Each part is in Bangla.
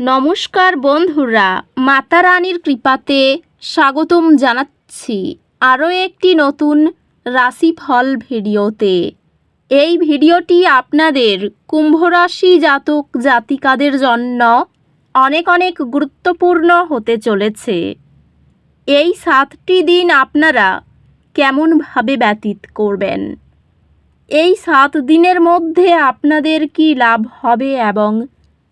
নমস্কার বন্ধুরা মাতা রানীর কৃপাতে স্বাগতম জানাচ্ছি আরও একটি নতুন রাশিফল ভিডিওতে। এই ভিডিওটি আপনাদের কুম্ভ রাশি জাতক জাতিকাদের জন্য অনেক অনেক গুরুত্বপূর্ণ হতে চলেছে। এই সাতটি দিন আপনারা কেমনভাবে ব্যতীত করবেন? এই সাত দিনের মধ্যে আপনাদের কি লাভ হবে এবং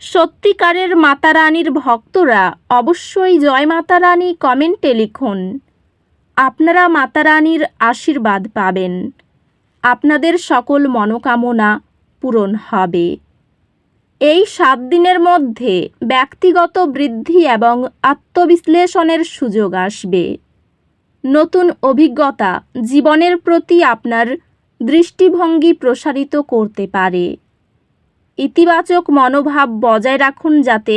সত্যিকারের মাতা রানীর ভক্তরা অবশ্যই জয় মাতা রানী কমেন্টে লিখুন। আপনারা মাতা রানীর আশীর্বাদ পাবেন। আপনাদের সকল মনোকামনা পূরণ হবে। এই সাত দিনের মধ্যে ব্যক্তিগত বৃদ্ধি এবং আত্মবিশ্লেষণের সুযোগ আসবে। নতুন অভিজ্ঞতা জীবনের প্রতি আপনার দৃষ্টিভঙ্গি প্রসারিত করতে পারে। ইতিবাচক মনোভাব বজায় রাখুন যাতে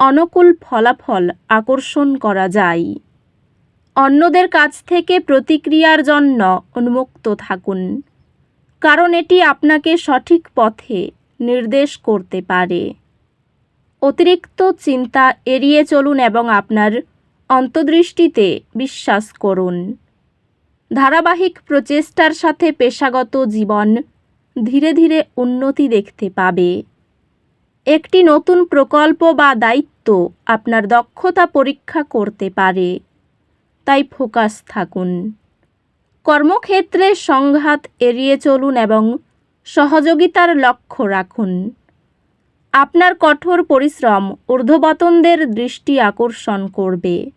অনুকূল ফলাফল আকর্ষণ করা যায়। অন্যদের কাছ থেকে প্রতিক্রিয়ার জন্য উন্মুক্ত থাকুন, কারণ এটি আপনাকে সঠিক পথে নির্দেশ করতে পারে। অতিরিক্ত চিন্তা এড়িয়ে চলুন এবং আপনার অন্তর্দৃষ্টিতে বিশ্বাস করুন। ধারাবাহিক প্রচেষ্টার সাথে পেশাগত জীবন ধীরে ধীরে উন্নতি দেখতে পাবে। একটি নতুন প্রকল্প বা দায়িত্ব আপনার দক্ষতা পরীক্ষা করতে পারে। তাই ফোকাস থাকুন। কর্মক্ষেত্রে সংঘাত এড়িয়ে চলুন এবং সহযোগিতার লক্ষ্য রাখুন। আপনার কঠোর পরিশ্রম ঊর্ধ্ববতনদের দৃষ্টি আকর্ষণ করবে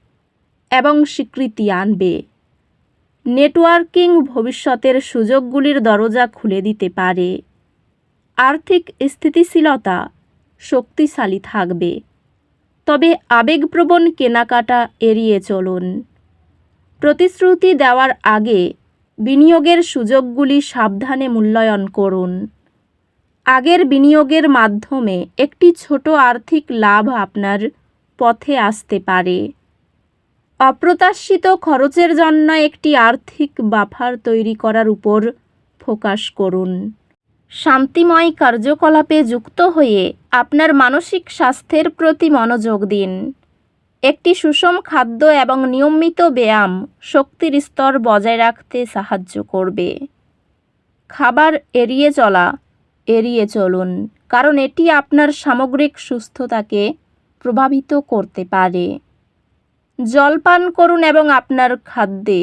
এবং স্বীকৃতি আনবে। নেটওয়ার্কিং ভবিষ্যতের সুযোগগুলির দরজা খুলে দিতে পারে। আর্থিক স্থিতিশীলতা শক্তিশালী থাকবে। তবে আবেগপ্রবণ কেনাকাটা এড়িয়ে চলুন। প্রতিশ্রুতি দেওয়ার আগে বিনিয়োগের সুযোগগুলি সাবধানে মূল্যায়ন করুন। আগের বিনিয়োগের মাধ্যমে একটি ছোট আর্থিক লাভ আপনার পথে আসতে পারে। অপ্রত্যাশিত খরচের জন্য একটি আর্থিক বাফার তৈরি করার উপর ফোকাস করুন। শান্তিময় কার্যকলাপে যুক্ত হয়ে আপনার মানসিক স্বাস্থ্যের প্রতি মনোযোগ দিন। একটি সুষম খাদ্য এবং নিয়মিত ব্যায়াম শক্তির স্তর বজায় রাখতে সাহায্য করবে। খাবার এড়িয়ে চলা, এড়িয়ে চলুন, কারণ এটি আপনার সামগ্রিক সুস্থতাকে প্রভাবিত করতে পারে। জল পান করুন এবং আপনার খাদ্যে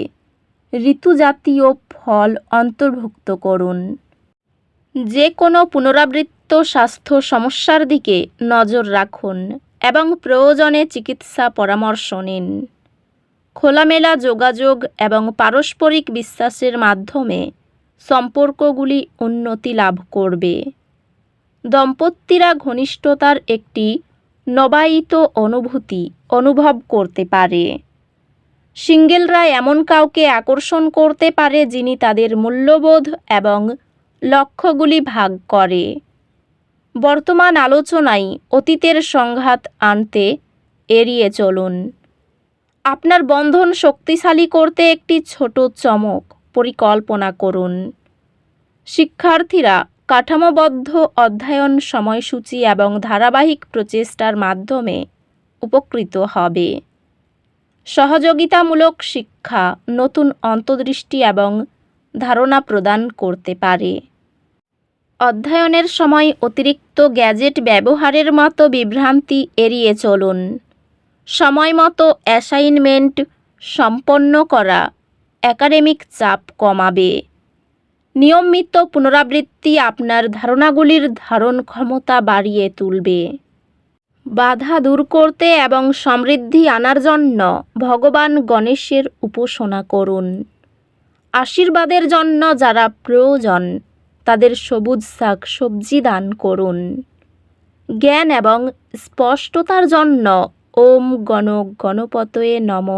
ঋতুজাতীয় ফল অন্তর্ভুক্ত করুন। যে কোনো পুনরাবৃত্ত স্বাস্থ্য সমস্যার দিকে নজর রাখুন এবং প্রয়োজনে চিকিৎসা পরামর্শ নিন। খোলামেলা যোগাযোগ এবং পারস্পরিক বিশ্বাসের মাধ্যমে সম্পর্কগুলি উন্নতি লাভ করবে। দম্পতিরা ঘনিষ্ঠতার একটি নবায়িত অনুভূতি অনুভব করতে পারে। সিঙ্গেলরা এমন কাউকে আকর্ষণ করতে পারে যিনি তাদের মূল্যবোধ এবং লক্ষ্যগুলি ভাগ করে। বর্তমান আলোচনায় অতীতের সংঘাত আনতে এড়িয়ে চলুন। আপনার বন্ধন শক্তিশালী করতে একটি ছোট চমক পরিকল্পনা করুন। শিক্ষার্থীরা কাঠামোবদ্ধ অধ্যয়ন সময়সূচি এবং ধারাবাহিক প্রচেষ্টার মাধ্যমে উপকৃত হবে। সহযোগিতামূলক শিক্ষা নতুন অন্তর্দৃষ্টি এবং ধারণা প্রদান করতে পারে। অধ্যয়নের সময় অতিরিক্ত গ্যাজেট ব্যবহারের মতো বিভ্রান্তি এড়িয়ে চলুন। সময় মতো অ্যাসাইনমেন্ট সম্পন্ন করা একাডেমিক চাপ কমাবে। নিয়মিত পুনরাবৃত্তি আপনার ধারণাগুলির ধারণ ক্ষমতা বাড়িয়ে তুলবে। বাধা দূর করতে এবং সমৃদ্ধি আনার জন্য ভগবান গণেশের উপাসনা করুন। আশীর্বাদের জন্য যারা প্রয়োজন, তাদের সবুজ শাক সবজি দান করুন। জ্ঞান এবং স্পষ্টতার জন্য ওম গণ গণপতয়ে নম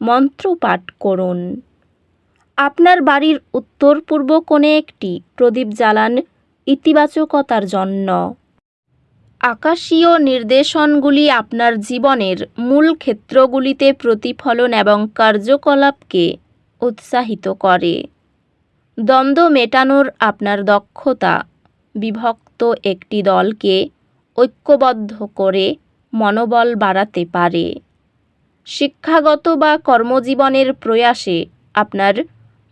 মন্ত্র পাঠ করুন। আপনার বাড়ির উত্তর পূর্ব কোণে একটি প্রদীপ জ্বালান ইতিবাচকতার জন্য। আকাশীয় নির্দেশনগুলি আপনার জীবনের মূল ক্ষেত্রগুলিতে প্রতিফলন এবং কার্যকলাপকে উৎসাহিত করে। দ্বন্দ্ব মেটানোর আপনার দক্ষতা বিভক্ত একটি দলকে ঐক্যবদ্ধ করে মনোবল বাড়াতে পারে। শিক্ষাগত বা কর্মজীবনের প্রয়াসে আপনার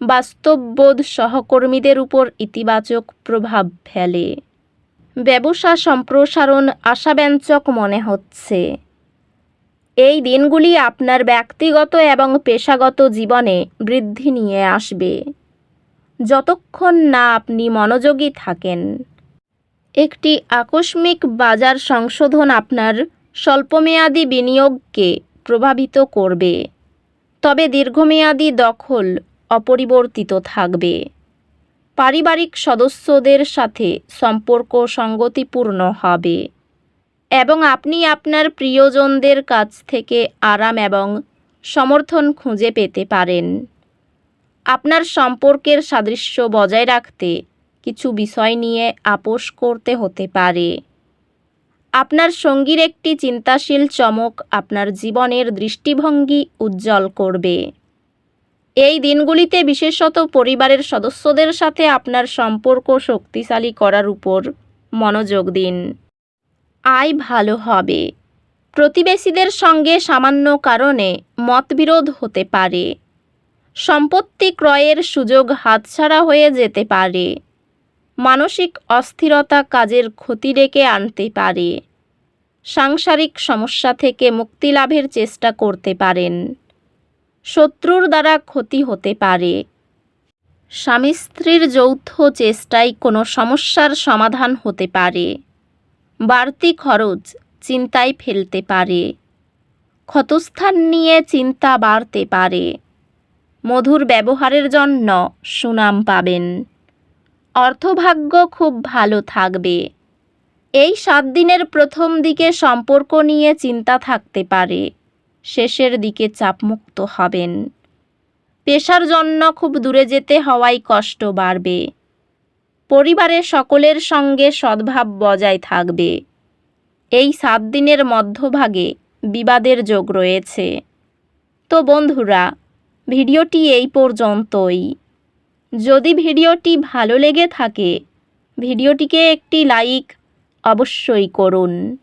বাস্তববোধ সহকর্মীদের উপর ইতিবাচক প্রভাব ফেলে। ব্যবসা সম্প্রসারণ আশাব্যঞ্জক মনে হচ্ছে। এই দিনগুলি আপনার ব্যক্তিগত এবং পেশাগত জীবনে বৃদ্ধি নিয়ে আসবে। যতক্ষণ না আপনি মনোযোগী থাকেন। একটি আকস্মিক বাজার সংশোধন আপনার স্বল্পমেয়াদী বিনিয়োগকে প্রভাবিত করবে। তবে দীর্ঘমেয়াদী দখল অপরিবর্তিত থাকবে। পারিবারিক সদস্যদের সাথে সম্পর্ক সঙ্গতিপূর্ণ হবে এবং আপনি আপনার প্রিয়জনদের কাছ থেকে আরাম এবং সমর্থন খুঁজে পেতে পারেন। আপনার সম্পর্কের সাদৃশ্য বজায় রাখতে কিছু বিষয় নিয়ে আপোষ করতে হতে পারে। আপনার সঙ্গীর একটি চিন্তাশীল চমক আপনার জীবনের দৃষ্টিভঙ্গি উজ্জ্বল করবে। এই দিনগুলিতে বিশেষত পরিবারের সদস্যদের সাথে আপনার সম্পর্ক শক্তিশালী করার উপর মনোযোগ দিন। আয় ভালো হবে। প্রতিবেশীদের সঙ্গে সামান্য কারণে মতবিরোধ হতে পারে। সম্পত্তি ক্রয়ের সুযোগ হাতছাড়া হয়ে যেতে পারে। মানসিক অস্থিরতা কাজের ক্ষতি ডেকে আনতে পারে। সাংসারিক সমস্যা থেকে মুক্তি লাভের চেষ্টা করতে পারেন। শত্রুর দ্বারা ক্ষতি হতে পারে। স্বামী স্ত্রীর যৌথ চেষ্টায় কোনো সমস্যার সমাধান হতে পারে। বাড়তি খরচ চিন্তায় ফেলতে পারে। ক্ষতস্থান নিয়ে চিন্তা বাড়তে পারে। মধুর ব্যবহারের জন্য সুনাম পাবেন। অর্থভাগ্য খুব ভালো থাকবে। এই সাত দিনের প্রথম দিকে সম্পর্ক নিয়ে চিন্তা থাকতে পারে। শেষের দিকে চাপমুক্ত হবেন। পেশার জন্য খুব দূরে যেতে হওয়ায় কষ্ট বাড়বে। পরিবারের সকলের সঙ্গে সদ্ভাব বজায় থাকবে। এই সাত দিনের মধ্যভাগে বিবাদের যোগ রয়েছে। তো বন্ধুরা, ভিডিওটি এই পর্যন্তই। যদি ভিডিওটি ভালো লেগে থাকে, ভিডিওটিকে একটি লাইক অবশ্যই করুন।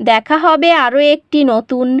দেখা হবে আরও একটি নতুন